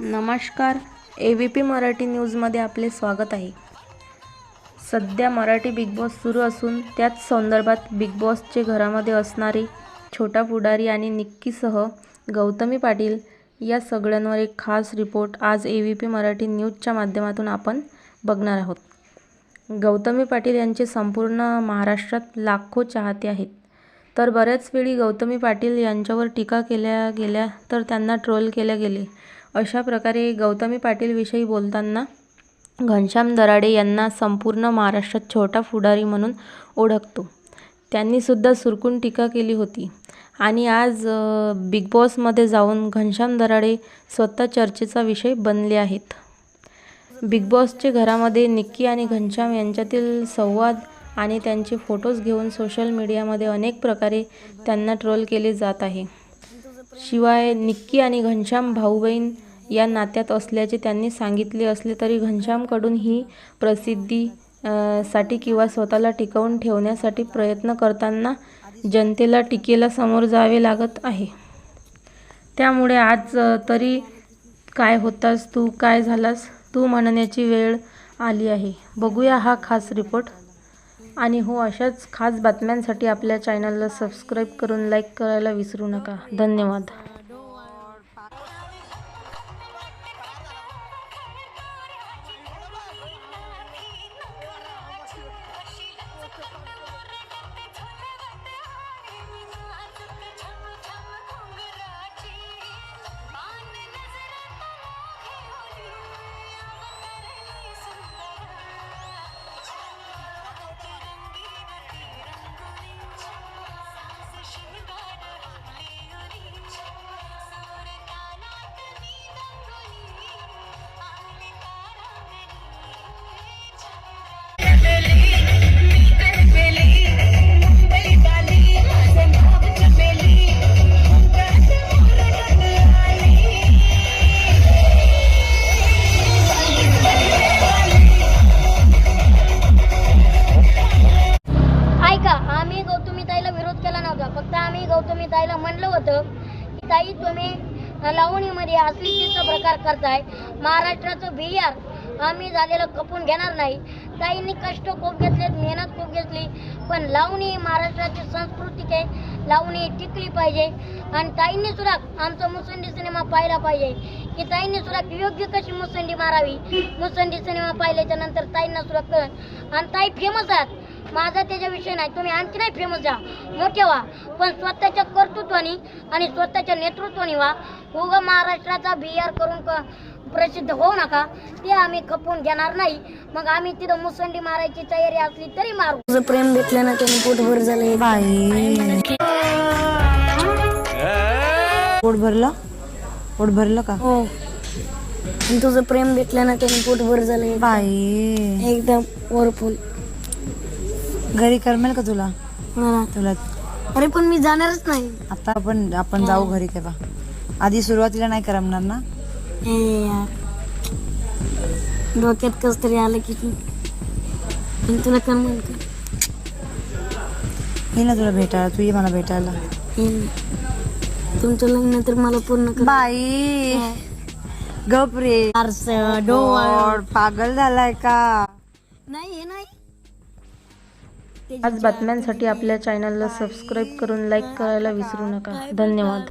नमस्कार. A V P Marathi न्यूजमध्ये आपले स्वागत आहे. सध्या मराठी बिग बॉस सुरू असून त्याच संदर्भात बिग बॉसचे घरामध्ये असणारे छोटा पुढारी आणि निक्कीसह गौतमी पाटील या सगळ्यांवर एक खास रिपोर्ट आज ए व्ही पी मराठी न्यूजच्या माध्यमातून आपण बघणार आहोत. गौतमी पाटील यांचे संपूर्ण महाराष्ट्रात लाखो चाहते आहेत. तर बऱ्याच वेळी गौतमी पाटील यांच्यावर टीका केल्या गेल्या तर त्यांना ट्रोल केल्या गेले. अशा प्रकारे गौतमी पाटीलविषयी बोलताना घनश्याम दराडे यांना संपूर्ण महाराष्ट्रात छोटा पुढारी म्हणून ओळखतो. त्यांनीसुद्धा सुरकून टीका केली होती. आणि आज बिग बॉसमध्ये जाऊन घनश्याम दराडे स्वतः चर्चेचा विषय बनले आहेत. बिग बॉसचे घरामध्ये निक्की आणि घनश्याम यांच्यातील संवाद आणि त्यांचे फोटोज घेऊन सोशल मीडियामध्ये अनेक प्रकारे त्यांना ट्रोल केले जात आहे. शिवाय निक्की आणि घनश्याम भाऊ बहीण या नात्यात असल्याचे त्यांनी सांगितले असले तरी घनश्यामकडून ही प्रसिद्धी साठी किंवा स्वतःला टिकवून ठेवण्यासाठी प्रयत्न करताना जनतेला टीकेला समोर जावे लागत आहे. त्यामुळे आज तरी काय होतास? तू काय झालास? तू म्हणण्याची वेळ आली आहे. बघूया हा खास रिपोर्ट. आणि हो अशाच खास बातम्यांसाठी आपल्या चॅनलला सबस्क्राईब करून लाईक करायला विसरू नका. धन्यवाद. ताई तुम्ही लावणीमध्ये अश्लीलतेचा प्रकार करताय. महाराष्ट्राचं बियार आम्ही झालेलं कपून घेणार नाही. ताईंनी कष्ट खूप घेतलेत मेहनत खूप घेतली. पण लावणी ही महाराष्ट्राची सांस्कृतिक आहे. लावणी टिकली पाहिजे. आणि ताईंनी सुद्धा आमचा मुसंडी सिनेमा पाहिला पाहिजे. की ताईंनी सुद्धा योग्य कशी मुसंडी मारावी? मुसंडी सिनेमा पाहिल्याच्या नंतर ताईंना सुद्धा कळ आणि ताई फेमस आहेत. माझा त्याच्या विषय नाही. तुम्ही आणखी नाही फेमस जा. मोठे व्हा. पण स्वतःच्या कर्तृत्वाने आणि स्वतःच्या नेतृत्वाने व्हा. उगा महाराष्ट्राचा बिहार करून क प्रसिद्ध होऊ नका. ते आम्ही खपवून घेणार नाही. मग आम्ही तिथं मुसंडी मारायची तयारी असली तरी मारू. तुझं प्रेम भेटलं ना त्याने पोटभर झालंय बाई. पोट भरलं? पोट भरलं का? हो. आणि तुझं प्रेम भेटलं ना त्याने पोटभर झालंय बाई. एकदम वरफुल. घरी करमेल का तुला? मला तुला अरे पण मी जाणारच नाही. आता आपण आपण जाऊ घरी केव्हा आधी सुरुवातीला नाही करमणार ना? हे यार. डोक्यात कस तरी आलं की तू पण तुला करमल का? ये ना तुला भेटायला तू ये मला भेटायला. तुमचं लग्न तर मला पूर्ण कर बाई. गप रे. आरसं, डोळ. पागल झालाय का? नाही हे नाही. आज बातम्यांसाठी आपल्या चॅनलला सबस्क्राईब करून लाईक करायला विसरू नका. धन्यवाद.